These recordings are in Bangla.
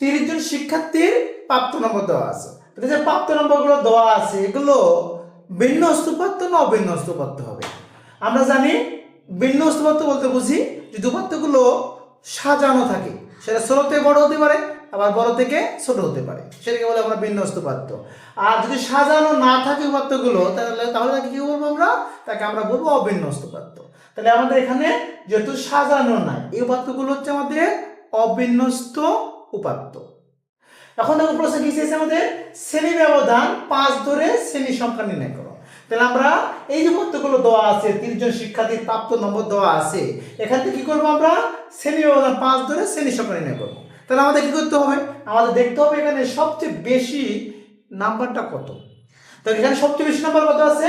তিরিশ জন শিক্ষার্থীর প্রাপ্ত নম্বর দেওয়া আছে। যে প্রাপ্ত নম্বরগুলো দেওয়া আছে, এগুলো ভিন্ন অস্তুপাত্য না অভিন্ন অস্তুপাত্য হবে? আমরা জানি ভিন্ন অস্তুপাত্য বলতে বুঝি যে উপাত্তগুলো সাজানো থাকে। সেটা ছোট থেকে বড় হতে পারে, আবার বড় থেকে ছোট হতে পারে। সেটাকে বলে আমরা ভিন্ন অস্তুপাত্য আর যদি সাজানো না থাকে উপাত্তগুলো তাহলে তাহলে তাকে কি বলব আমরা? তাকে আমরা বলব অভিন্ন অস্তুপাত্য তাহলে আমাদের এখানে যেহেতু সাজানো নাই, এই উপাত্তগুলো হচ্ছে আমাদের অবিন্যস্ত উপাত্ত। এখন দেখো প্রশ্ন কি চেয়েছে আমাদের? শ্রেণি ব্যবধান পাঁচ ধরে শ্রেণি সংখ্যা নির্ণয় করো। তাহলে আমরা এই যে উত্তরগুলো দেওয়া আছে, তিনজন শিক্ষার্থীর প্রাপ্ত নম্বর দেওয়া আছে, এখান থেকে কি করব আমরা? শ্রেণি ব্যবধান পাঁচ ধরে শ্রেণি সংখ্যা নির্ণয় করব। তাহলে আমাদের কি করতে হবে? আমাদের দেখতে হবে এখানে সবচেয়ে বেশি নাম্বারটা কত। তো এখানে সবচেয়ে বেশি নাম্বার কত আছে?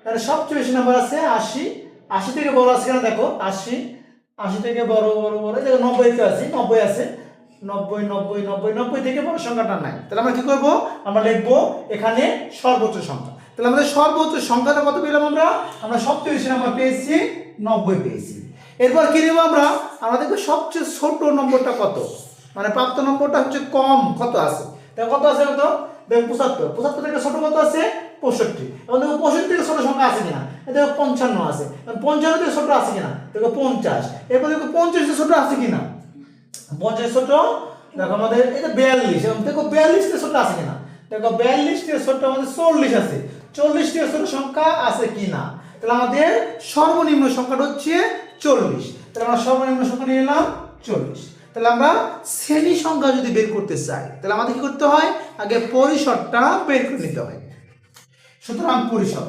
এখানে সবচেয়ে বেশি নাম্বার আছে আশি। আশি থেকে বড় আছে কেন? দেখো, আশি। আশি থেকে বড় বড় বড়। দেখো নব্বইতে আছে, নব্বই আছে। নব্বই নব্বই নব্বই নব্বই থেকে বড় সংখ্যাটা নাই। তাহলে আমরা কি করব? আমরা লিখব এখানে সর্বোচ্চ সংখ্যা। তাহলে আমাদের সর্বোচ্চ সংখ্যাটা কত পেলাম আমরা? আমরা সবচেয়ে বেশি নাম্বার পেয়েছি, নব্বই পেয়েছি। এরপর কি নেব আমরা? আমরা দেখব সবচেয়ে ছোট নম্বরটা কত? মানে প্রাপ্ত নম্বরটা হচ্ছে কম কত আছে? তাহলে কত আছে কত দেখো পঁচাত্তর। পঁচাত্তর থেকে ছোট কত আছে? পঁয়ষট্টি। এবং দেখো পঁয়ষট্টি থেকে ছোট সংখ্যা আছে কিনা? দেখো পঞ্চান্ন আছে। পঞ্চান্ন থেকে ছোট আছে কিনা? দেখো পঞ্চাশ। এরপর দেখো পঞ্চাশ থেকে ছোট আছে কিনা? পঞ্চাশ দেখো আমাদের এটা বিয়াল্লিশ এবং দেখো আছে দেখো আমাদের চল্লিশ আছে। সংখ্যা আছে কিনা? তাহলে আমাদের সর্বনিম্ন সংখ্যাটা হচ্ছে চল্লিশ। তাহলে আমরা সর্বনিম্ন সংখ্যা নিয়ে নিলাম চল্লিশ। তাহলে আমরা শ্রেণি সংখ্যা যদি বের করতে চাই, তাহলে আমাদের কি করতে হয়? আগে পরিসরটা বের করে নিতে হয়। সুতরাং পরিসর।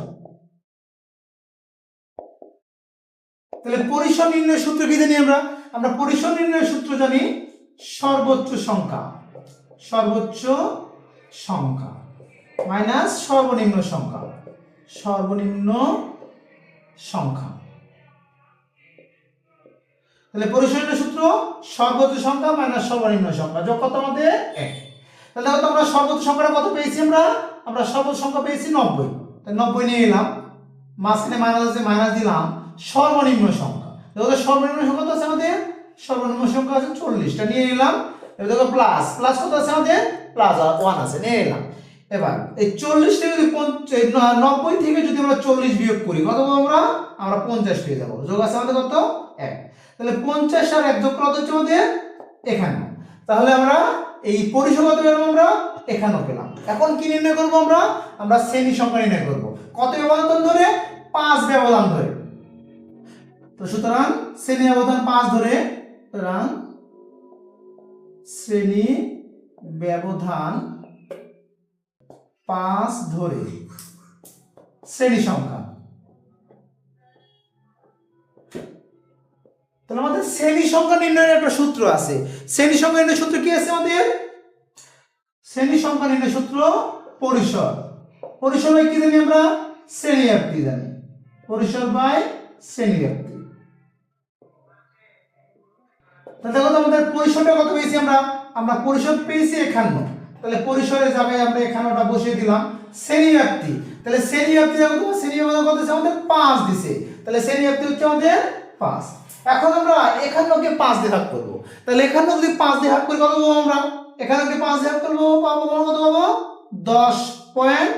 তাহলে পরিসর নির্ণয়ের সূত্র কি জানি আমরা? আমরা পরিসর নির্ণয়ের সূত্র জানি সর্বোচ্চ সংখ্যা। সর্বোচ্চ সংখ্যা। মাইনাস সর্বনিম্ন সংখ্যা। সর্বনিম্ন সংখ্যা। তাহলে পরিসর নির্ণয় সূত্র সর্বোচ্চ সংখ্যা মাইনাস সর্বনিম্ন সংখ্যা। যোগ কত আমাদের এক। তাহলে দেখো তো আমরা সর্বোচ্চ সংখ্যাটা কত পেয়েছি আমরা? আমরা সর্বোচ্চ সংখ্যা পেয়েছি নব্বই। তাহলে নব্বই নিয়ে এলাম। মাঝখানে মাইনাস আছে মাইনাস দিলাম। সর্বনিম্ন সংখ্যা। দেখো সর্বনিম্ন সংখ্যা তো আছে আমাদের? সর্বনিম্ন সংখ্যা আছে চল্লিশটা, নিয়ে নিলাম। এবার দেখো প্লাস প্লাস কত আছে আমাদের? প্লাস ওয়ান আছে, নিয়ে এলাম এবার এই চল্লিশ থেকে যদি নব্বই থেকে যদি আমরা চল্লিশ বিয়োগ করি, কত আমরা? আমরা পঞ্চাশ পেয়ে যাব। যোগ আছে আমাদের কত? এক। তাহলে পঞ্চাশ আর এক যোগ করা হচ্ছে আমাদের? এখানে। তাহলে আমরা এই পরিসর পেলাম আমরা? এখানেও পেলাম। এখন কি নির্ণয় করব আমরা? আমরা শ্রেণি সংখ্যা নির্ণয় করব। কত ব্যবধান ধরে? পাঁচ ব্যবধান ধরে। সুতরাং শ্রেণি ব্যবধান পাঁচ ধরে, সুতরাং শ্রেণি ব্যবধান পাঁচ ধরে, শ্রেণি সংখ্যা। তাহলে আমাদের শ্রেণি সংখ্যা নির্ণয়ের একটা সূত্র আছে। শ্রেণি সংখ্যা নির্ণয় সূত্র কি আছে আমাদের? শ্রেণি সংখ্যা নির্ণয় সূত্র পরিসর। পরিসর কি জানি আমরা? শ্রেণি ব্যাপ্তি জানি। পরিসর বাই শ্রেণি ব্যাপ্তি তাহলে দেখো আমাদের পরিসরটা কত পেয়েছি আমরা? আমরা পরিসর পেয়েছি একান্ন। তাহলে পরিসরের জায়গায় আমরা এখানোটা বসিয়ে দিলাম। শ্রেণি ব্যাপ্তি তাহলে শ্রেণি ব্যাপ্তি দেখো তো, শ্রেণি কত দিচ্ছে আমাদের পাঁচ দিছে। তাহলে শ্রেণি ব্যাপ্তি হচ্ছে আমাদের পাঁচ। এখন আমরা একান্নকে পাঁচ দিয়ে ভাগ করব। তাহলে একান্ন যদি পাঁচ দিয়ে ভাগ করি কত পাবো আমরা? একান্নকে পাঁচ দিয়ে ভাগ করব, পাবো আমরা কত পাবো? দশ পয়েন্ট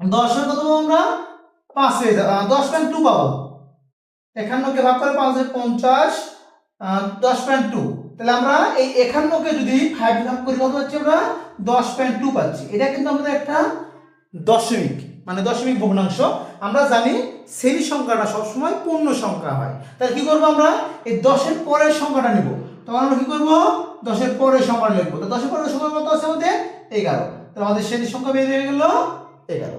দশের কত পাবো আমরা? পাঁচ হয়ে যাবে দশ পয়েন্ট টু পাবো। একান্নকে ভাগ করে পাঁচ পঞ্চাশ দশ পয়েন্ট টু তাহলে আমরা এই একান্নকে যদি ফাইভ ভাগ করি, কত পাচ্ছি আমরা? দশ পয়েন্ট টু পাচ্ছি। এটা কিন্তু আমাদের একটা দশমিক মানে দশমিক ভগ্নাংশ। আমরা জানি শ্রেণি সংখ্যাটা সবসময় পূর্ণ সংখ্যা হয়। তাহলে কি করব আমরা? এই দশের পরের সংখ্যাটা নিব। তখন আমরা কি করব? দশের পরের সংখ্যা লিখব। তো দশের পরের সংখ্যা কত আছে আমাদের? এগারো। তাহলে আমাদের শ্রেণি সংখ্যা বেরিয়ে গেল এগারো।